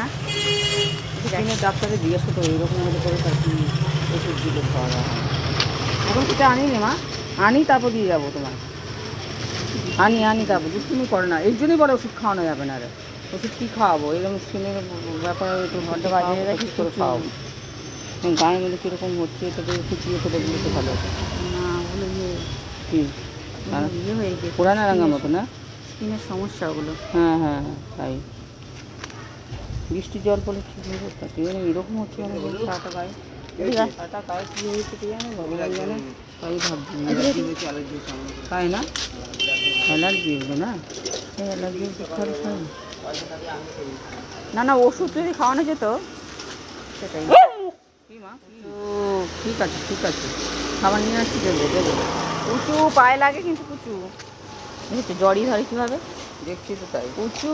না? স্কিনের ডাক্তারে জিজ্ঞেস করতে এরকম হলে করে তার কি ওষুধ দিলে খাওয়া দাওয়া হয়? এখন সেটা আনি নি মা। আনি তারপর দিয়ে যাব তোমার আনি আনি তারপর দুষ্টুমি করে না। এই জন্যই বলে ওষুধ খাওয়ানো যাবে না রে। ওষুধ কী খাওয়াবো? এরকম স্কিনের ব্যাপারে একটু ঘণ্টা বাজিয়ে রাখি করে খাওয়াবো। গায়ের মধ্যে কীরকম হচ্ছে এটাকে ফুটিয়ে ফেলে দিলে তো ভালো হতো না ওগুলো ইয়ে। কি? ইয়ে হয়ে গেছে। পুরানা রাঙার মতো না? স্কিনের সমস্যা ওগুলো। হ্যাঁ হ্যাঁ হ্যাঁ তাই। বৃষ্টি জল পড়লে ঠিক হয়ে যেত জানি এরকম হচ্ছে মানে সারাটা গায়ে সারাটা গায়ে কী হয়েছে তুই জানি? ভগবান জানে। তাই ভাবছি। তাই না? অ্যালার্জি এগুলো না? অ্যালার্জি খাওয়ার সময় না না ওষুধ যদি খাওয়ানো যেত সেটাই। ঠিক আছে ঠিক আছে। খাবার নিয়ে আসছি দেবো দেবো। উঁচু পায়ে লাগে কিন্তু কুচু এই তো জ্বরই ধরে কীভাবে? দেখছি তো তাই। উঁচু।